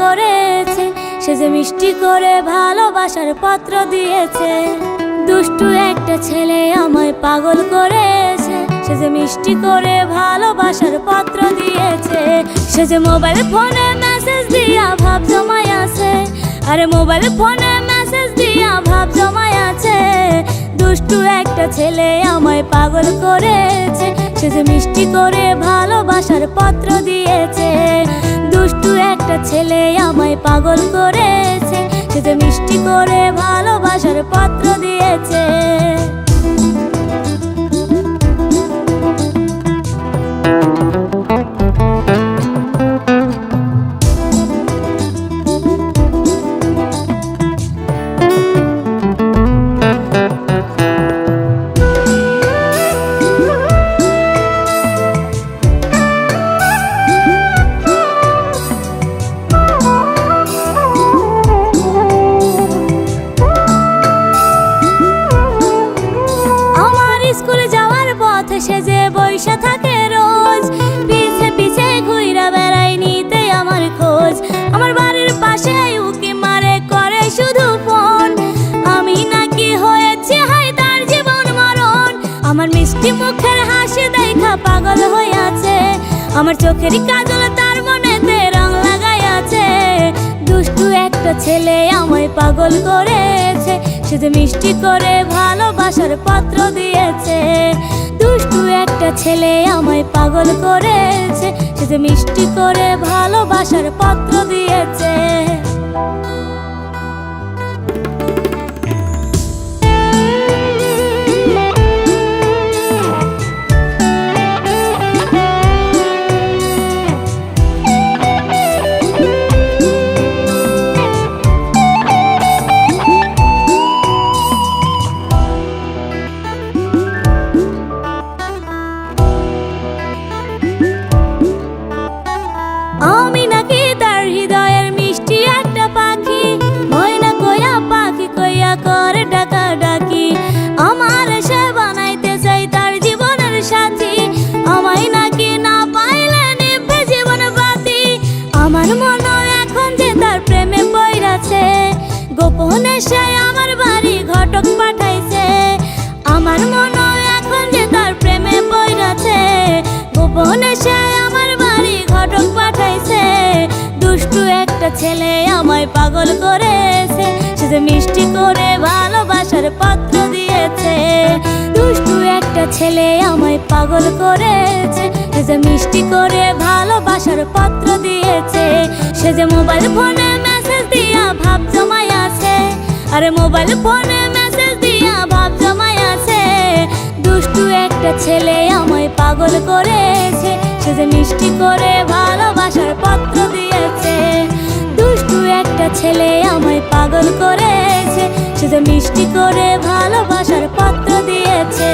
করেছে। সে যে মিষ্টি করে ভালোবাসার পত্র দিয়েছে। দুষ্টু একটা ছেলে আমায় পাগল করেছে। সে যে মিষ্টি করে ভালোবাসার পত্র দিয়েছে। সে যে মোবাইল ফোনে মেসেজ দিয়া ভাব জমায় আছে। আরে মোবাইল ফোনে মেসেজ দিয়া ভাব জমায় আছে। দুষ্টু একটা ছেলে আমায় পাগল করেছে। সে যে মিষ্টি করে ভালোবাসার পত্র দিয়েছে। একটা ছেলে আমায় পাগল করেছে সে যে মিষ্টি করে ভালোবাসার পাত্র দিয়েছে। স্কুলে যাওয়ার পথে সে বৈশা থাকে রোজ। পিছে পিছে ঘুইরা বেড়াই নিতে আমার খোঁজ। আমার বাড়ির পাশে উকি মারে, করে শুধু ফোন। আমি নাকি হয়েছি হাই তার জীবন মরণ। আমার মিষ্টি মুখের হাসি দেখা পাগল হয়ে আছে আমার চোখের কাজল তার মনেতে রং লাগাই আছে দুষ্টু একটা ছেলে আমায় পাগল করেছে। সে যে মিষ্টি করে ভালোবাসার পাত্র দিয়েছে। দুষ্টু একটা ছেলে আমায় পাগল করেছে। সে যে মিষ্টি করে ভালোবাসার পাত্র দিয়েছে। ছেলে আমায় পাগল করেছে। সে যে মিষ্টি করে ভালোবাসার পত্র দিয়েছে। দুষ্টু একটা ছেলে আমায় পাগল করেছে। সে যে মিষ্টি করে ভালোবাসার পত্র দিয়েছে। সে যে মোবাইল ফোনে মেসেজ দিয়া ভাব জমাই আছে। আরে মোবাইল ফোনে মেসেজ দিয়া ভাব জমাই আছে। দুষ্টু একটা ছেলে আমায় পাগল করেছে। সে যে মিষ্টি করে ভালোবাসার পত্র একটা ছেলে আমায় পাগল করেছে সে যে মিষ্টি করে ভালোবাসার পাত্র দিয়েছে।